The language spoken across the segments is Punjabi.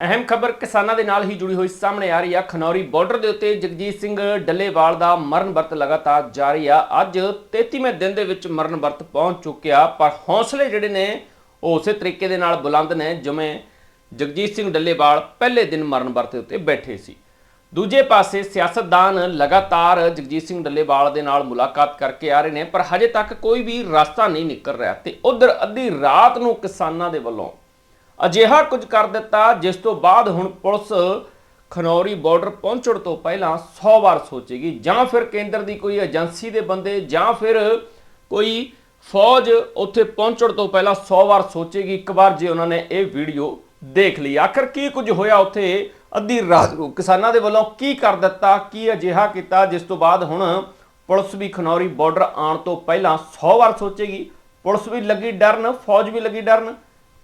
ਅਹਿਮ ਖਬਰ ਕਿਸਾਨਾਂ ਦੇ ਨਾਲ ਹੀ ਜੁੜੀ ਹੋਈ ਸਾਹਮਣੇ ਆ ਰਹੀ ਆ। ਖਨੌਰੀ ਬਾਰਡਰ ਦੇ ਉੱਤੇ ਜਗਜੀਤ ਸਿੰਘ ਡੱਲੇਵਾਲ ਦਾ ਮਰਨ ਵਰਤ ਲਗਾਤਾਰ ਜਾਰੀ ਆ। ਅੱਜ 33ਵੇਂ ਦਿਨ ਦੇ ਵਿੱਚ ਮਰਨ ਵਰਤ ਪਹੁੰਚ ਚੁੱਕਿਆ, ਪਰ ਹੌਸਲੇ ਜਿਹੜੇ ਨੇ, ਉਹ ਉਸੇ ਤਰੀਕੇ ਦੇ ਨਾਲ ਬੁਲੰਦ ਨੇ, ਜਿਵੇਂ ਜਗਜੀਤ ਸਿੰਘ ਡੱਲੇਵਾਲ ਪਹਿਲੇ ਦਿਨ ਮਰਨ ਵਰਤ ਦੇ ਉੱਤੇ ਬੈਠੇ ਸੀ। ਦੂਜੇ ਪਾਸੇ ਸਿਆਸਤਦਾਨ ਲਗਾਤਾਰ ਜਗਜੀਤ ਸਿੰਘ ਡੱਲੇਵਾਲ ਦੇ ਨਾਲ ਮੁਲਾਕਾਤ ਕਰਕੇ ਆ ਰਹੇ ਨੇ, ਪਰ ਹਜੇ ਤੱਕ ਕੋਈ ਵੀ ਰਸਤਾ ਨਹੀਂ ਨਿਕਲ ਰਿਹਾ ਤੇ ਉਧਰ ਅੱਧੀ ਰਾਤ ਨੂੰ ਕਿਸਾਨਾਂ ਦੇ ਵੱਲੋਂ ਅਜਿਹਾ ਕੁਝ ਕਰ ਦਿੱਤਾ, ਜਿਸ ਤੋਂ ਬਾਅਦ ਹੁਣ ਪੁਲਿਸ ਖਨੌਰੀ ਬਾਰਡਰ ਪਹੁੰਚਣ ਤੋਂ ਪਹਿਲਾਂ 100 ਵਾਰ ਸੋਚੇਗੀ, ਜਾਂ ਫਿਰ ਕੇਂਦਰ ਦੀ ਕੋਈ ਏਜੰਸੀ ਦੇ ਬੰਦੇ, ਜਾਂ ਫਿਰ ਕੋਈ ਫੌਜ ਉੱਥੇ ਪਹੁੰਚਣ ਤੋਂ ਪਹਿਲਾਂ 100 ਵਾਰ ਸੋਚੇਗੀ, ਇੱਕ ਵਾਰ ਜੇ ਉਹਨਾਂ ਨੇ ਇਹ ਵੀਡੀਓ ਦੇਖ ਲਈ। ਆਖਰ ਕੀ ਕੁਝ ਹੋਇਆ ਉੱਥੇ? ਅੱਧੀ ਰਾਤ ਨੂੰ ਕਿਸਾਨਾਂ ਦੇ ਵੱਲੋਂ ਕੀ ਕਰ ਦਿੱਤਾ, ਕੀ ਅਜਿਹਾ ਕੀਤਾ, ਜਿਸ ਤੋਂ ਬਾਅਦ ਹੁਣ ਪੁਲਿਸ ਵੀ ਖਨੌਰੀ ਬਾਰਡਰ ਆਉਣ ਤੋਂ ਪਹਿਲਾਂ 100 ਵਾਰ ਸੋਚੇਗੀ। ਪੁਲਿਸ ਵੀ ਲੱਗੀ ਡਰਨ, ਫੌਜ ਵੀ ਲੱਗੀ ਡਰਨ।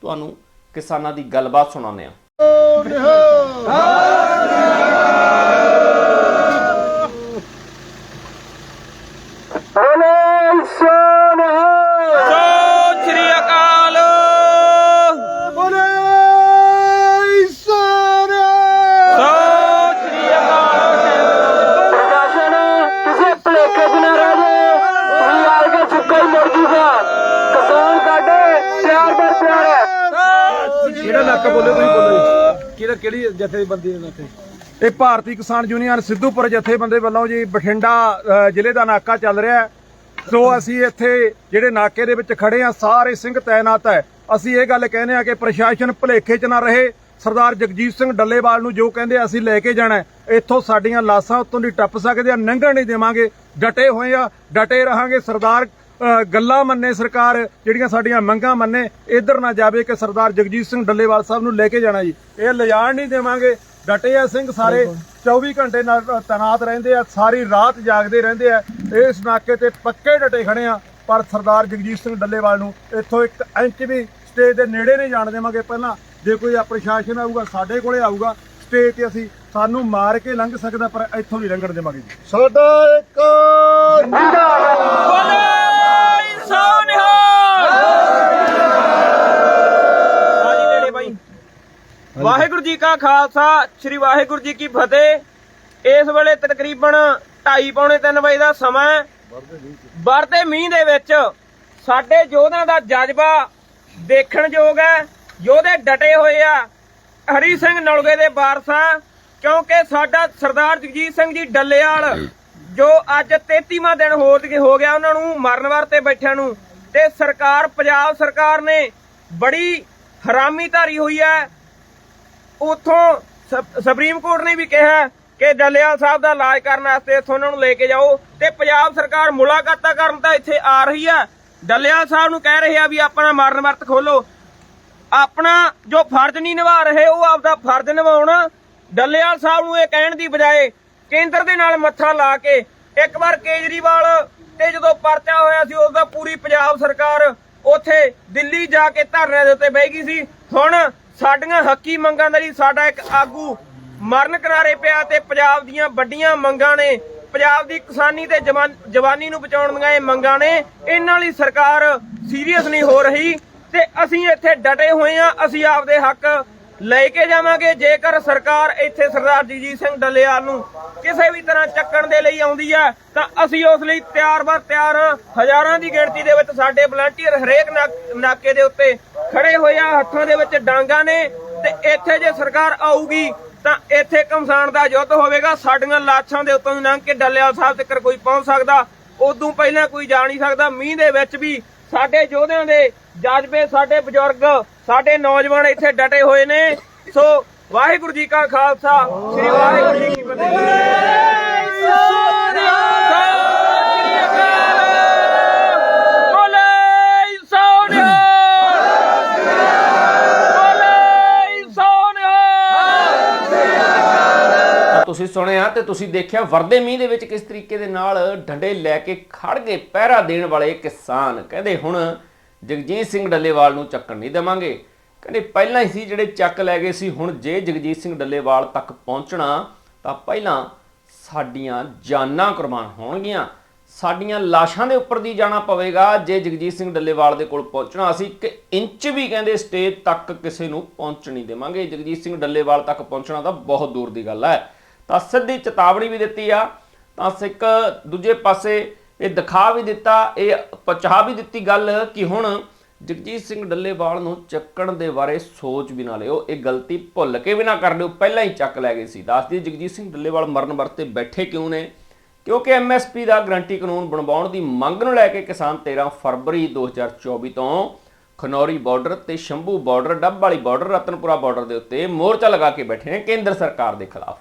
ਤੁਹਾਨੂੰ ਕਿਸਾਨਾਂ ਦੀ ਗੱਲਬਾਤ ਸੁਣਾਉਂਦੇ ਆ ਹੈ ਬੋਲੇ ਤੁਸੀਂ ਬੋਲੋ ਕਿਹੜਾ ਕਿਹੜੀ ਜਥੇਬੰਦੀ ਦੇ ਨਾਤੇ ਇਹ ਭਾਰਤੀ ਕਿਸਾਨ ਯੂਨੀਅਨ ਸਿੱਧੂਪੁਰ ਜਥੇਬੰਦੀ ਵੱਲੋਂ ਜੀ ਬਠਿੰਡਾ ਅ, ਜ਼ਿਲ੍ਹੇ ਦਾ ਨਾਕਾ ਚੱਲ ਰਿਹਾ ਹੈ। ਸੋ ਅਸੀਂ ਇੱਥੇ ਜਿਹੜੇ ਨਾਕੇ ਦੇ ਵਿੱਚ ਖੜੇ ਆ ਸਾਰੇ ਸਿੰਘ ਤਾਇਨਾਤ ਹੈ। ਅਸੀਂ ਇਹ ਗੱਲ ਕਹਿੰਦੇ ਆ ਕਿ ਪ੍ਰਸ਼ਾਸਨ ਭਲੇਖੇ 'ਚ ਨਾ ਰਹੇ। ਸਰਦਾਰ ਜਗਜੀਤ ਸਿੰਘ ਡੱਲੇਵਾਲ ਨੂੰ ਜੋ ਕਹਿੰਦੇ ਆ, ਅਸੀਂ ਲੈ ਕੇ ਜਾਣਾ ਹੈ। ਇੱਥੋਂ ਸਾਡੀਆਂ ਲਾਸ਼ਾਂ ਉੱਤੋਂ ਦੀ ਟੱਪ ਸਕਦੇ ਆ ਨੰਗਣ ਨਹੀਂ ਦੇਵਾਂਗੇ। ਡਟੇ ਹੋਏ ਆ ਡਟੇ ਰਹਾਂਗੇ। ਸਰਦਾਰ ਗੱਲਾਂ ਮੰਨੇ ਸਰਕਾਰ ਜਿਹੜੀਆਂ ਸਾਡੀਆਂ ਮੰਗਾਂ ਮੰਨੇ ਇਧਰ ਨਾ ਜਾਵੇ ਕਿ ਸਰਦਾਰ ਜਗਜੀਤ ਸਿੰਘ ਡੱਲੇਵਾਲ ਸਾਹਿਬ ਨੂੰ ਲੈ ਕੇ ਜਾਣਾ ਜੀ। ਇਹ ਲਿਜਾਣ ਨਹੀਂ ਦੇਵਾਂਗੇ। ਡਟੇ ਆ ਸਿੰਘ ਸਾਰੇ 24 ਘੰਟੇ ਨਾਲ ਤਨਾਤ ਰਹਿੰਦੇ ਆ ਸਾਰੀ ਰਾਤ ਜਾਗਦੇ ਰਹਿੰਦੇ ਆ। ਇਸ ਨਾਕੇ ਤੇ ਪੱਕੇ ਡਟੇ ਖੜੇ ਆ ਪਰ ਸਰਦਾਰ ਜਗਜੀਤ ਸਿੰਘ ਡੱਲੇਵਾਲ ਨੂੰ ਇੱਥੋਂ ਇੱਕ ਇੰਚ ਵੀ ਸਟੇਜ ਦੇ ਨੇੜੇ ਨਹੀਂ ਜਾਣ ਦੇਵਾਂਗੇ। ਪਹਿਲਾਂ ਜੇ ਕੋਈ ਆ ਪ੍ਰਸ਼ਾਸਨ ਆਊਗਾ ਸਾਡੇ ਕੋਲੇ ਆਊਗਾ ਸਟੇਜ ਤੇ ਅਸੀਂ ਸਾਨੂੰ ਮਾਰ ਕੇ ਲੰਘ ਸਕਦਾ ਪਰ ਇੱਥੋਂ ਨਹੀਂ ਲੰਘਣ ਦੇਵਾਂਗੇ ਜੀ। ਸਾਡਾ ਇੱਕ ਬੋਲੇ ਸੋਨਿਹਾਲ ਹਾਂਜੀ ਨੇੜੇ ਬਾਈ ਵਾਹਿਗੁਰੂ ਜੀ ਕਾ ਖਾਲਸਾ, ਸ੍ਰੀ ਵਾਹਿਗੁਰੂ ਜੀ ਕੀ ਫਤਿਹ। ਇਸ ਵੇਲੇ ਤਕਰੀਬਨ 2:30 ਪੌਣੇ 3 ਵਜੇ ਦਾ ਸਮਾਂ ਵਰਤੇ ਵਰਦੇ ਮੀਂਹ ਦੇ ਵਿੱਚ ਸਾਡੇ ਯੋਧਿਆਂ ਦਾ ਜਜ਼ਬਾ ਦੇਖਣ ਯੋਗ ਹੈ। ਯੋਧੇ ਡਟੇ ਹੋਏ ਆ। ਹਰੀ ਸਿੰਘ ਨਲਗੇ ਦੇ ਵਾਰਸਾਂ, ਕਿਉਂਕਿ ਸਾਡਾ ਸਰਦਾਰ ਜਗਜੀਤ ਸਿੰਘ ਜੀ ਡੱਲੇਵਾਲ ਜੋ ਅੱਜ 33ਵਾਂ ਦਿਨ ਹੋ ਗਿਆ ਉਹਨਾਂ ਨੂੰ ਮਰਨ ਵਾਸਤੇ ਬੈਠਿਆਂ ਨੂੰ। ਤੇ ਸਰਕਾਰ, ਪੰਜਾਬ ਸਰਕਾਰ ਨੇ ਬੜੀ ਹਰਾਮੀ ਧਾਰੀ ਹੋਈ ਹੈ। ਉਥੋਂ ਸੁਪਰੀਮ ਕੋਰਟ ਨੇ ਵੀ ਕਿਹਾ ਕਿ ਡੱਲੇਵਾਲ ਸਾਹਿਬ ਦਾ ਇਲਾਜ ਕਰਨ ਵਾਸਤੇ ਇੱਥੋਂ ਉਹਨਾਂ ਨੂੰ ਲੈ ਕੇ ਜਾਓ ਤੇ ਪੰਜਾਬ ਸਰਕਾਰ ਮੁਲਾਕਾਤਾਂ ਕਰਨ ਤਾਂ ਇੱਥੇ ਆ ਰਹੀ ਆ। ਡੱਲੇਵਾਲ ਸਾਹਿਬ ਨੂੰ ਕਹਿ ਰਹੇ ਆ ਵੀ ਆਪਣਾ ਮਰਨ ਵਰਤ ਖੋਲੋ ਆਪਣਾ ਜੋ ਫਰਜ਼ ਨਹੀਂ ਨਿਭਾ ਰਹੇ, ਉਹ ਆਪਦਾ ਫਰਜ਼ ਨਿਭਾਉਣ। ਡੱਲੇਵਾਲ ਸਾਹਿਬ ਨੂੰ ਇਹ ਕਹਿਣ ਦੀ ਬਜਾਏ ਕੇਂਦਰ ਦੇ ਨਾਲ ਮੱਥਾ ਲਾ ਕੇ ਇੱਕ ਵਾਰ ਕੇਜਰੀਵਾਲ ਤੇ ਜਦੋਂ ਪਰਚਾ ਹੋਇਆ ਸੀ ਉਸ ਪੂਰੀ ਪੰਜਾਬ ਸਰਕਾਰ ਉੱਥੇ ਦਿੱਲੀ ਜਾ ਕੇ ਧਰਨੇ ਦੇ ਉੱਤੇ ਬਹਿ ਗਈ ਸੀ। ਹੁਣ ਸਾਡੀਆਂ ਹੱਕੀ ਮੰਗਾਂ ਦਾ ਜੀ ਸਾਡਾ ਇੱਕ ਆਗੂ ਮਰਨ ਕਰਾਰੇ ਪਿਆ ਤੇ ਪੰਜਾਬ ਦੀਆਂ ਵੱਡੀਆਂ ਮੰਗਾਂ ਨੇ। ਪੰਜਾਬ ਦੀ ਕਿਸਾਨੀ ਤੇ ਜਵਾਨੀ ਨੂੰ ਬਚਾਉਣ ਦੀਆਂ ਇਹ ਮੰਗਾਂ ਨੇ। ਇਹਨਾਂ ਲਈ ਸਰਕਾਰ ਸੀਰੀਅਸ ਨਹੀਂ ਹੋ ਰਹੀ ਤੇ ਅਸੀਂ ਇੱਥੇ ਡਟੇ ਹੋਏ ਆ ਅਸੀਂ ਆਪਦੇ ਹੱਕ ਲੈ ਕੇ ਜਾਵਾਂਗੇ। ਜੇਕਰ ਸਰਕਾਰ ਇੱਥੇ ਸਰਦਾਰ ਜਗਜੀਤ ਸਿੰਘ ਡੱਲੇਵਾਲ ਨੂੰ ਕਿਸੇ ਵੀ ਤਰ੍ਹਾਂ ਚੱਕਣ ਦੇ ਲਈ ਆਉਂਦੀ ਹੈ, ਤਾਂ ਅਸੀਂ ਉਸ ਲਈ ਤਿਆਰ-ਬਰ ਤਿਆਰ ਹਜ਼ਾਰਾਂ ਦੀ ਗਿਣਤੀ ਦੇ ਵਿੱਚ ਸਾਡੇ ਵਲੰਟੀਅਰ ਹਰੇਕ ਨਾਕੇ ਦੇ ਉੱਤੇ ਖੜੇ ਹੋਏ ਆ, ਹੱਥਾਂ ਦੇ ਵਿੱਚ ਡਾਂਗਾ ਨੇ ਤੇ ਇੱਥੇ ਜੇ ਸਰਕਾਰ ਆਊਗੀ, ਤਾਂ ਇੱਥੇ ਕਮਸਾਨ ਦਾ ਯੁੱਧ ਹੋਵੇਗਾ। ਸਾਡੀਆਂ ਲਾਸ਼ਾਂ ਦੇ ਉੱਤੋਂ ਲੰਘ ਕੇ ਡੱਲੇਵਾਲ ਸਾਹਿਬ ਤੱਕ ਕੋਈ ਪਹੁੰਚ ਸਕਦਾ। ਉਦੋਂ ਪਹਿਲਾਂ ਕੋਈ ਜਾ ਨਹੀਂ ਸਕਦਾ। ਮੀਂਹ ਦੇ ਵਿੱਚ ਵੀ ਸਾਡੇ ਯੋਧਿਆਂ ਦੇ ਜਜ਼ਬੇ ਸਾਡੇ ਬਜ਼ੁਰਗ ਸਾਡੇ ਨੌਜਵਾਨ ਇੱਥੇ ਡਟੇ ਹੋਏ ਨੇ। ਸੋ ਵਾਹਿਗੁਰੂ ਜੀ ਕਾ ਖਾਲਸਾ ਸ੍ਰੀ ਵਾਹਿਗੁਰੂ ਜੀ ਕੀ ਫਤਿਹ। ਤੁਸੀਂ ਸੁਣਿਆ ਤੇ ਤੁਸੀਂ ਦੇਖਿਆ ਵਰਦੇ ਮੀਂਹ ਦੇ ਵਿੱਚ ਕਿਸ ਤਰੀਕੇ ਦੇ ਨਾਲ ਡੰਡੇ ਲੈ ਕੇ ਖੜ ਗਏ ਪਹਿਰਾ ਦੇਣ ਵਾਲੇ ਕਿਸਾਨ। ਕਹਿੰਦੇ ਹੁਣ ਜਗਜੀਤ ਸਿੰਘ ਡੱਲੇਵਾਲ ਨੂੰ ਚੱਕਣ ਨਹੀਂ ਦੇਵਾਂਗੇ। ਕਹਿੰਦੇ ਪਹਿਲਾਂ ਹੀ ਸੀ ਜਿਹੜੇ ਚੱਕ ਲੈ ਗਏ ਸੀ, ਹੁਣ ਜੇ ਜਗਜੀਤ ਸਿੰਘ ਡੱਲੇਵਾਲ ਤੱਕ ਪਹੁੰਚਣਾ, ਤਾਂ ਪਹਿਲਾਂ ਸਾਡੀਆਂ ਜਾਨਾਂ ਕੁਰਬਾਨ ਹੋਣਗੀਆਂ। ਸਾਡੀਆਂ ਲਾਸ਼ਾਂ ਦੇ ਉੱਪਰ ਦੀ ਜਾਣਾ ਪਵੇਗਾ, ਜੇ ਜਗਜੀਤ ਸਿੰਘ ਡੱਲੇਵਾਲ ਦੇ ਕੋਲ ਪਹੁੰਚਣਾ ਅਸੀਂ ਇੱਕ ਇੰਚ ਵੀ ਕਹਿੰਦੇ ਸਟੇਜ ਤੱਕ ਕਿਸੇ ਨੂੰ ਪਹੁੰਚ ਨਹੀਂ ਦੇਵਾਂਗੇ। ਜਗਜੀਤ ਸਿੰਘ ਡੱਲੇਵਾਲ ਤੱਕ ਪਹੁੰਚਣਾ ਤਾਂ ਬਹੁਤ ਦੂਰ ਦੀ ਗੱਲ ਹੈ। ਤਾਂ ਸਿੱਧੀ ਚੇਤਾਵਨੀ ਵੀ ਦਿੱਤੀ ਆ, ਤਾਂ ਸਿੱਖ ਦੂਜੇ ਪਾਸੇ ਇਹ ਦਿਖਾ ਵੀ ਦਿੱਤਾ, ਇਹ ਪਹੁੰਚਾ ਵੀ ਦਿੱਤੀ ਗੱਲ ਕਿ ਹੁਣ ਜਗਜੀਤ ਸਿੰਘ ਡੱਲੇਵਾਲ ਨੂੰ ਚੱਕਣ ਦੇ ਬਾਰੇ ਸੋਚ ਵੀ ਨਾ ਲਿਓ, ਇਹ ਗਲਤੀ ਭੁੱਲ ਕੇ ਵੀ ਨਾ ਕਰ ਲਿਓ, ਪਹਿਲਾਂ ਹੀ ਚੱਕ ਲੈ ਗਏ ਸੀ। ਦੱਸਦੀ ਜਗਜੀਤ ਸਿੰਘ ਡੱਲੇਵਾਲ ਮਰਨ ਵਰਤੇ ਬੈਠੇ ਕਿਉਂ ਨੇ? ਕਿਉਂਕਿ ਐਮਐਸਪੀ ਦਾ ਗਰੰਟੀ ਕਾਨੂੰਨ ਬਣਵਾਉਣ ਦੀ ਮੰਗ ਨੂੰ ਲੈ ਕੇ ਕਿਸਾਨ 13 ਫਰਵਰੀ 2024 ਤੋਂ ਖਨੌਰੀ ਬਾਰਡਰ ਤੇ ਸ਼ੰਭੂ ਬਾਰਡਰ, ਡੱਬ ਵਾਲੀ ਬਾਰਡਰ, ਰਤਨਪੁਰਾ ਬਾਰਡਰ ਦੇ ਉੱਤੇ ਮੋਰਚਾ ਲਗਾ ਕੇ ਬੈਠੇ ਨੇ ਕੇਂਦਰ ਸਰਕਾਰ ਦੇ ਖਿਲਾਫ।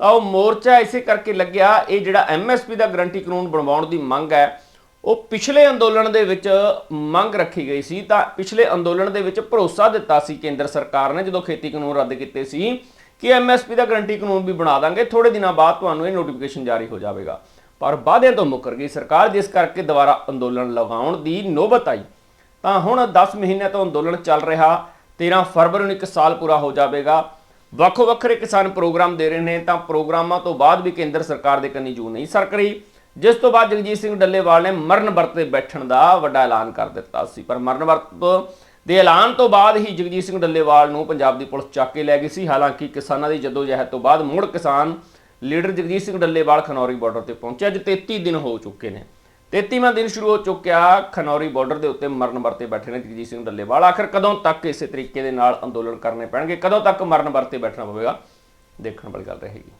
ਤਾਂ ਉਹ ਮੋਰਚਾ ਇਸੇ ਕਰਕੇ ਲੱਗਿਆ, ਇਹ ਜਿਹੜਾ ਐਮਐਸਪੀ ਦਾ ਗਰੰਟੀ ਕਾਨੂੰਨ ਬਣਵਾਉਣ ਦੀ ਮੰਗ ਹੈ, ਉਹ ਪਿਛਲੇ ਅੰਦੋਲਨ ਦੇ ਵਿੱਚ ਮੰਗ ਰੱਖੀ ਗਈ ਸੀ, ਤਾਂ ਪਿਛਲੇ ਅੰਦੋਲਨ ਦੇ ਵਿੱਚ ਭਰੋਸਾ ਦਿੱਤਾ ਸੀ ਕੇਂਦਰ ਸਰਕਾਰ ਨੇ, ਜਦੋਂ ਖੇਤੀ ਕਾਨੂੰਨ ਰੱਦ ਕੀਤੇ ਸੀ ਕਿ ਐਮਐਸਪੀ ਦਾ ਗਰੰਟੀ ਕਾਨੂੰਨ ਵੀ ਬਣਾ ਦਾਂਗੇ ਥੋੜੇ ਦਿਨਾਂ ਬਾਅਦ ਤੁਹਾਨੂੰ ਇਹ ਨੋਟੀਫਿਕੇਸ਼ਨ ਜਾਰੀ ਹੋ ਜਾਵੇਗਾ। ਪਰ ਵਾਅਦਿਆਂ ਤੋਂ ਮੁੱਕਰ ਗਈ ਸਰਕਾਰ, ਜਿਸ ਕਰਕੇ ਦੁਬਾਰਾ ਅੰਦੋਲਨ ਲਗਾਉਣ ਦੀ ਨੌਬਤ ਆਈ। ਤਾਂ ਹੁਣ 10 ਮਹੀਨਿਆਂ ਤੋਂ ਅੰਦੋਲਨ ਚੱਲ ਰਿਹਾ 13 ਫਰਵਰੀ ਨੂੰ ਇੱਕ ਸਾਲ ਪੂਰਾ ਹੋ ਜਾਵੇਗਾ ਵੱਖੋ ਵੱਖਰੇ ਕਿਸਾਨ ਪ੍ਰੋਗਰਾਮ ਦੇ ਰਹੇ ਨੇ, ਤਾਂ ਪ੍ਰੋਗਰਾਮਾਂ ਤੋਂ ਬਾਅਦ ਵੀ ਕੇਂਦਰ ਸਰਕਾਰ ਦੇ ਕੰਨੀ ਜੂ ਨਹੀਂ ਸਰਕ ਰਹੀ। ਜਿਸ ਤੋਂ ਬਾਅਦ ਜਗਜੀਤ ਸਿੰਘ ਡੱਲੇਵਾਲ ਨੇ ਮਰਨ ਵਰਤੇ ਬੈਠਣ ਦਾ ਵੱਡਾ ਐਲਾਨ ਕਰ ਦਿੱਤਾ ਸੀ। ਪਰ ਮਰਨ ਵਰਤ ਦੇ ਐਲਾਨ ਤੋਂ ਬਾਅਦ ਹੀ ਜਗਜੀਤ ਸਿੰਘ ਡੱਲੇਵਾਲ ਨੂੰ ਪੰਜਾਬ ਦੀ ਪੁਲਿਸ ਚੱਕ ਕੇ ਲੈ ਗਈ ਸੀ। ਹਾਲਾਂਕਿ ਕਿਸਾਨਾਂ ਦੀ ਜਦੋਜਹਿਦ ਤੋਂ ਬਾਅਦ ਮੁੜ ਕਿਸਾਨ ਲੀਡਰ ਜਗਜੀਤ ਸਿੰਘ ਡੱਲੇਵਾਲ ਖਨੌਰੀ ਬਾਰਡਰ ਤੇ ਪਹੁੰਚਿਆ, ਅੱਜ 33 ਦਿਨ ਹੋ ਚੁੱਕੇ ਨੇ। 33ਵਾਂ ਦਿਨ ਸ਼ੁਰੂ ਹੋ ਚੁੱਕਿਆ। ਖਨੌਰੀ ਬਾਰਡਰ ਦੇ ਉੱਤੇ ਮਰਨ ਵਰਤੇ ਬੈਠੇ ਨੇ ਜਗਜੀਤ ਸਿੰਘ ਡੱਲੇਵਾਲ। ਆਖਰ ਕਦੋਂ ਤੱਕ ਇਸੇ ਤਰੀਕੇ ਦੇ ਨਾਲ ਅੰਦੋਲਨ ਕਰਨੇ ਪੈਣਗੇ? ਕਦੋਂ ਤੱਕ ਮਰਨ ਵਰਤੇ ਬੈਠਣਾ ਪਵੇਗਾ? ਦੇਖਣ ਵਾਲੀ ਗੱਲ ਰਹੇਗੀ